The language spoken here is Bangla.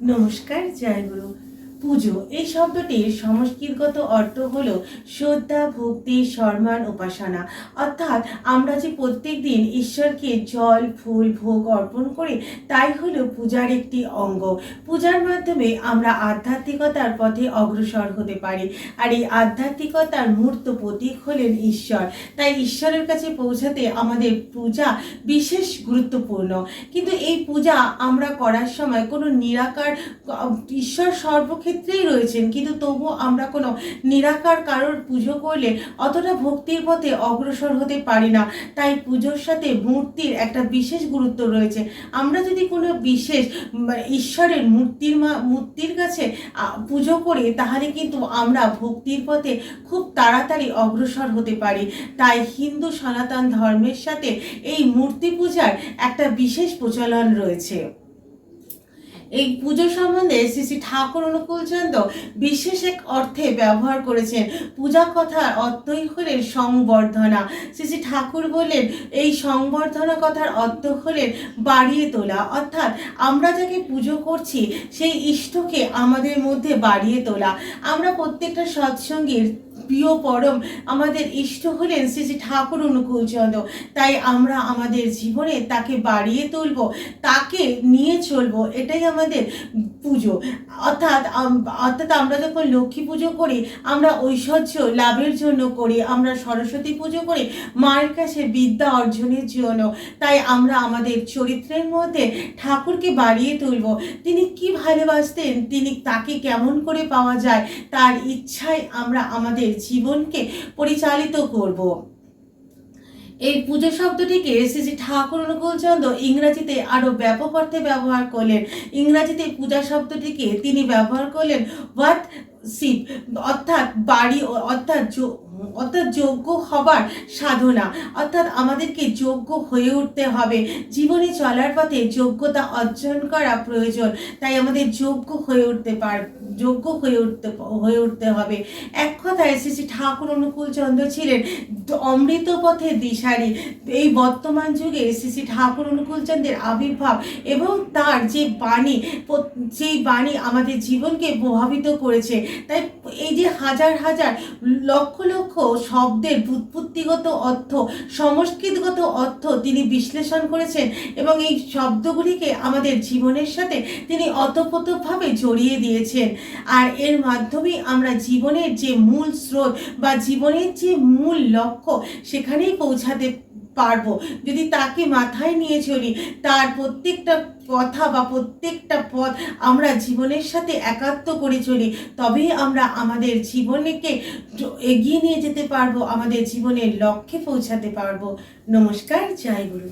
নমস্কার জয় গুরু। পুজো। এই শব্দটির সংস্কৃতগত অর্থ হল শ্রদ্ধা, ভক্তি, সম্মান, উপাসনা। অর্থাৎ আমরা যে প্রত্যেক দিন ঈশ্বরকে জল, ফুল, ভোগ অর্পণ করি, তাই হলো পূজার একটি অঙ্গ। পূজার মাধ্যমে আমরা আধ্যাত্মিকতার পথে অগ্রসর হতে পারি। আর এই আধ্যাত্মিকতার মূর্ত প্রতীক হলেন ঈশ্বর। তাই ঈশ্বরের কাছে পৌঁছাতে আমাদের পূজা বিশেষ গুরুত্বপূর্ণ। কিন্তু এই পূজা আমরা করার সময় কোনো নিরাকার, ঈশ্বর সর্বক্ষেত্রেই রয়েছেন, কিন্তু তবুও আমরা কোনো নিরাকার কারোর পুজো করলে অতটা ভক্তির পথে অগ্রসর হতে পারি না। তাই পুজোর সাথে মূর্তির একটা বিশেষ গুরুত্ব রয়েছে। আমরা যদি কোনো বিশেষ ঈশ্বরের মূর্তির মা, মূর্তির কাছে পুজো করি, তাহলে কিন্তু আমরা ভক্তির পথে খুব তাড়াতাড়ি অগ্রসর হতে পারি। তাই হিন্দু সনাতন ধর্মের সাথে এই মূর্তি পূজার একটা বিশেষ প্রচলন রয়েছে। এই পুজো সম্বন্ধে শ্রী শ্রী ঠাকুর অনুকূলচন্দ্র বিশেষ এক অর্থে ব্যবহার করেছেন। পূজা কথার অর্থই হলেন সংবর্ধনা। শ্রী শ্রী ঠাকুর বললেন এই সংবর্ধনা কথার অর্থ হলেন বাড়িয়ে তোলা। অর্থাৎ আমরা যাকে পুজো করছি, সেই ইষ্টকে আমাদের মধ্যে বাড়িয়ে তোলা। আমরা প্রত্যেকটা সৎসঙ্গীর প্রিয় পরম, আমাদের ইষ্ট হলেন শ্রী শ্রী ঠাকুর অনুকূলচন্দ্র তাই আমরা আমাদের জীবনে তাকে বাড়িয়ে তুলব, তাকে নিয়ে চলব, এটাই আমাদের পুজো। অর্থাৎ অর্থাৎ আমরা যখন লক্ষ্মী পুজো করি, আমরা ঐশ্বর্য লাভের জন্য করি, আমরা সরস্বতী পুজো করি, মায়ের কাছে বিদ্যা অর্জনের জন্য। তাই আমরা আমাদের চরিত্রের মধ্যে ঠাকুরকে বাড়িয়ে তুলব। তিনি কি ভালোবাসতেন, তিনি তাকে কেমন করে পাওয়া যায়, তার ইচ্ছায় আমরা আমাদের জীবনকে পরিচালিত করব। এই পুজো শব্দটিকে শ্রী ঠাকুর অনুকূলচন্দ্র ইংরাজিতে আরও ব্যাপক অর্থে ব্যবহার করলেন। ইংরাজিতে পূজা শব্দটিকে তিনি ব্যবহার করলেন ওয়াট শিব অর্থাৎ বাড়ি, অর্থাৎ অর্থাৎ যোগ্য হবার সাধনা। অর্থাৎ আমাদেরকে যোগ্য হয়ে উঠতে হবে। জীবনে চলার পথে যোগ্যতা অর্জন করা প্রয়োজন। তাই আমাদের যোগ্য হয়ে উঠতে পার, যোগ্য হয়ে উঠতে হয়ে উঠতে হবে। এক কথায় শ্রী শ্রী ঠাকুর অনুকূল চন্দ্র ছিলেন অমৃত পথের দিশারি। এই বর্তমান যুগে শ্রী শ্রী ঠাকুর অনুকূল চন্দ্রের আবির্ভাব এবং তার যে বাণী সেই বাণী আমাদের জীবনকে প্রভাবিত করেছে। তাই এই যে হাজার হাজার লক্ষ লক্ষ শব্দের বুৎপত্তিগত অর্থ, সংস্কৃতগত অর্থ তিনি বিশ্লেষণ করেছেন এবং এই শব্দগুলিকে আমাদের জীবনের সাথে তিনি অতপ্রতভাবে জড়িয়ে দিয়েছেন। আর এর মাধ্যমে আমরা জীবনের যে মূল স্রোত বা জীবনের যে মূল লক্ষ্য সেখানেই পৌঁছাতে পারব। যদি তাকে মাথায় নিয়ে চলি, তার প্রত্যেকটা কথা বা প্রত্যেকটা পথ আমরা জীবনের সাথে একাত্ম করে চলি, তবেই আমরা আমাদের জীবনকে এগিয়ে নিয়ে যেতে পারব, আমাদের জীবনের লক্ষ্যে পৌঁছাতে পারব। নমস্কার, জয় গুরু।